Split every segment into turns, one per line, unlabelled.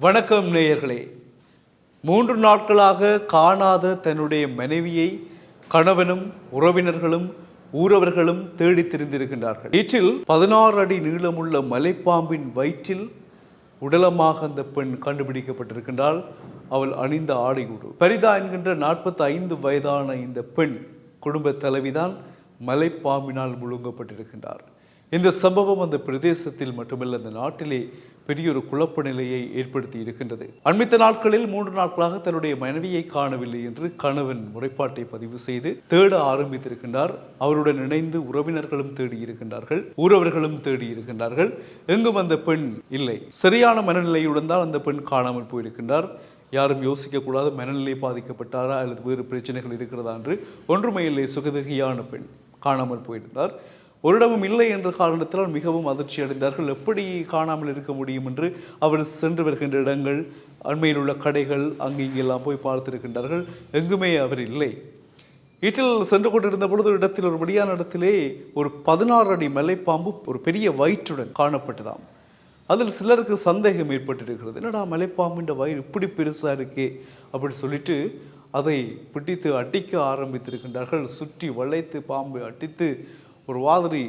வணக்கம் நேயர்களே. மூன்று நாட்களாக காணாத தன்னுடைய மனைவியை கணவனும் உறவினர்களும் ஊரவர்களும் தேடித் திரிந்திருக்கின்றார்கள். வீட்டில் பதினாறு அடி நீளமுள்ள மலைப்பாம்பின் வயிற்றில் உடலமாக அந்த பெண் கண்டுபிடிக்கப்பட்டிருக்கின்றாள். அவள் அணிந்த ஆடை உடு பரிதா என்கின்ற நாற்பத்தி ஐந்து வயதான இந்த பெண் குடும்ப தலைவிதான் மலைப்பாம்பினால் முழுங்கப்பட்டிருக்கின்றார். இந்த சம்பவம் அந்த பிரதேசத்தில் மட்டுமல்ல அந்த நாட்டிலே பெரிய ஒரு குழப்ப நிலையை ஏற்படுத்தி இருக்கின்றது. அண்மித்த நாட்களில் மூன்று நாட்களாக தன்னுடைய மனைவியை காணவில்லை என்று கணவன் முறைப்பாட்டை பதிவு செய்து தேட ஆரம்பித்திருக்கின்றார். அவருடன் இணைந்து உறவினர்களும் தேடி இருக்கின்றார்கள். ஊரவர்களும் தேடி இருக்கின்றார்கள். எங்கும் அந்த பெண் இல்லை. சரியான மனநிலையுடன் தான் அந்த பெண் காணாமல் போயிருக்கின்றார். யாரும் யோசிக்கக்கூடாது மனநிலை பாதிக்கப்பட்டாரா அல்லது வேறு பிரச்சனைகள் இருக்கிறதா என்று ஒன்றுமே இல்லை. சுகதகியான பெண் காணாமல் போயிருந்தார். ஒரு இடமும் இல்லை என்ற காரணத்தினால் மிகவும் அதிர்ச்சி அடைந்தார்கள் எப்படி காணாமல் இருக்க முடியும் என்று அவர் சென்று வருகின்ற இடங்கள் அண்மையில் உள்ள கடைகள் அங்கு இங்கெல்லாம் போய் பார்த்திருக்கின்றார்கள். எங்குமே அவர் இல்லை. வீட்டில் சென்று கொண்டிருந்த பொழுது இடத்தில் ஒரு வெளியான இடத்திலே ஒரு பதினாறு அடி மலைப்பாம்பு ஒரு பெரிய வயிற்றுடன் காணப்பட்டதாம். அதில் சிலருக்கு சந்தேகம் ஏற்பட்டிருக்கிறது. என்னடா மலைப்பாம்புன்ற வயிறு இப்படி பெருசாக இருக்கே அப்படின்னு சொல்லிட்டு அதை பிடித்து அடிக்க ஆரம்பித்திருக்கின்றார்கள். சுற்றி வளைத்து பாம்பு அடித்து ஒரு வாதிரி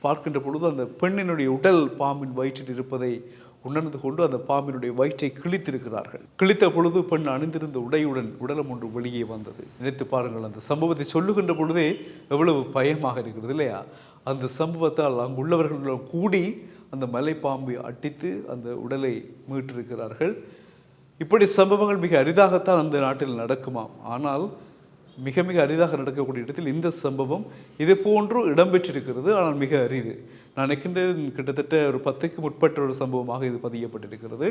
பார்க்கின்ற பொழுது அந்த பெண்ணினுடைய உடல் பாம்பின் வயிற்றில் இருப்பதை உணர்ந்து கொண்டு அந்த பாம்பினுடைய வயிற்றை கிழித்திருக்கிறார்கள். கிழித்த பொழுது பெண் அணிந்திருந்த உடையுடன் உடலம் ஒன்று வெளியே வந்தது. நினைத்து பாருங்கள் அந்த சம்பவத்தை சொல்லுகின்ற பொழுதே எவ்வளவு பயமாக இருக்கிறது இல்லையா? அந்த சம்பவத்தால் அங்குள்ளவர்களுடன் கூடி அந்த மலைப்பாம்பை அடித்து அந்த உடலை மீட்டிருக்கிறார்கள். இப்படி சம்பவங்கள் மிக அரிதாகத்தான் அந்த நாட்டில் நடக்குமாம். ஆனால் மிக மிக அரிதாக நடக்கக்கூடிய இடத்தில் இந்த சம்பவம் இது போன்று இடம்பெற்றிருக்கிறது. ஆனால் மிக அரிது. நான் நினைக்கின்றேன் கிட்டத்தட்ட ஒரு பத்துக்கு முற்பட்ட ஒரு சம்பவமாக இது பதியப்பட்டிருக்கிறது.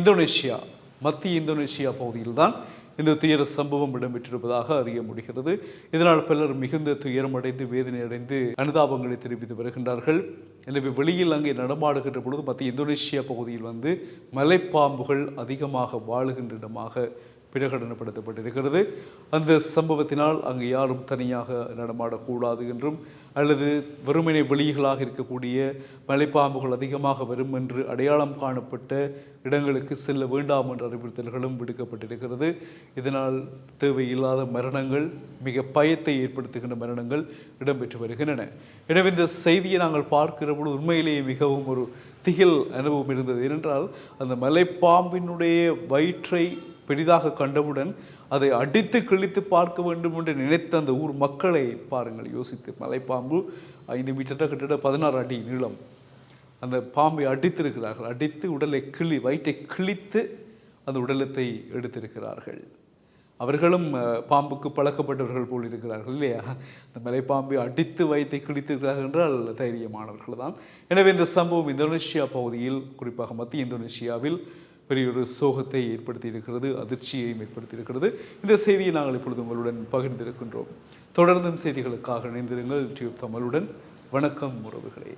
இந்தோனேஷியா மத்திய இந்தோனேஷியா பகுதியில் தான் இந்த துயர சம்பவம் இடம்பெற்றிருப்பதாக அறிய முடிகிறது. இதனால் பலர் மிகுந்த துயரமடைந்து வேதனை அடைந்து அனுதாபங்களை தெரிவித்து வருகின்றார்கள். எனவே வெளியில் அங்கே நடமாடுகின்ற பொழுது மத்திய இந்தோனேஷியா பகுதியில் வந்து மலைப்பாம்புகள் அதிகமாக வாழுகின்ற இடமாக பிரகடனப்படுத்தப்பட்டிருக்கிறது அந்த சம்பவத்தினால் அங்கு யாரும் தனியாக நடமாடக்கூடாது என்றும் அல்லது வெறுமனை வெளிகளாக இருக்கக்கூடிய மலைப்பாம்புகள் அதிகமாக வரும் என்று அடையாளம் காணப்பட்ட இடங்களுக்கு செல்ல வேண்டாம் என்ற அறிவுறுத்தல்களும் விடுக்கப்பட்டிருக்கிறது. இதனால் தேவையில்லாத மரணங்கள் மிக பயத்தை ஏற்படுத்துகின்ற மரணங்கள் இடம்பெற்று வருகின்றன. எனவே இந்த செய்தியை நாங்கள் பார்க்கிற பொழுது உண்மையிலேயே மிகவும் ஒரு திகில் அனுபவம் இருந்தது. ஏனென்றால் அந்த மலைப்பாம்பினுடைய வயிற்றை பெரிதாக கண்டவுடன் அதை அடித்து கிழித்து பார்க்க வேண்டும் என்று நினைத்த அந்த ஊர் மக்களை பாருங்கள் யோசித்து. மலைப்பாம்பு ஐந்து மீட்டர் கிட்டத்தட்ட பதினாறு அடி நீளம். அந்த பாம்பை அடித்திருக்கிறார்கள். அடித்து உடலை கிளி வயிற்றை கிழித்து அந்த உடலத்தை எடுத்திருக்கிறார்கள். அவர்களும் பாம்புக்கு பழக்கப்பட்டவர்கள் போல் இருக்கிறார்கள் இல்லையா? இந்த மலைப்பாம்பை அடித்து வயிற்றை கிழித்திருக்கிறார்கள் என்றால் தைரியமானவர்கள் தான். எனவே இந்த சம்பவம் இந்தோனேஷியா பகுதியில் குறிப்பாக மத்திய இந்தோனேஷியாவில் பெரிய ஒரு சோகத்தை ஏற்படுத்தியிருக்கிறது அதிர்ச்சியையும் ஏற்படுத்தியிருக்கிறது. இந்த செய்தியை நாங்கள் இப்பொழுது உங்களுடன் பகிர்ந்திருக்கின்றோம். தொடர்ந்தும் செய்திகளுக்காக இணைந்திருங்கள் டியூப் தமிழுடன். வணக்கம் உறவுகளே.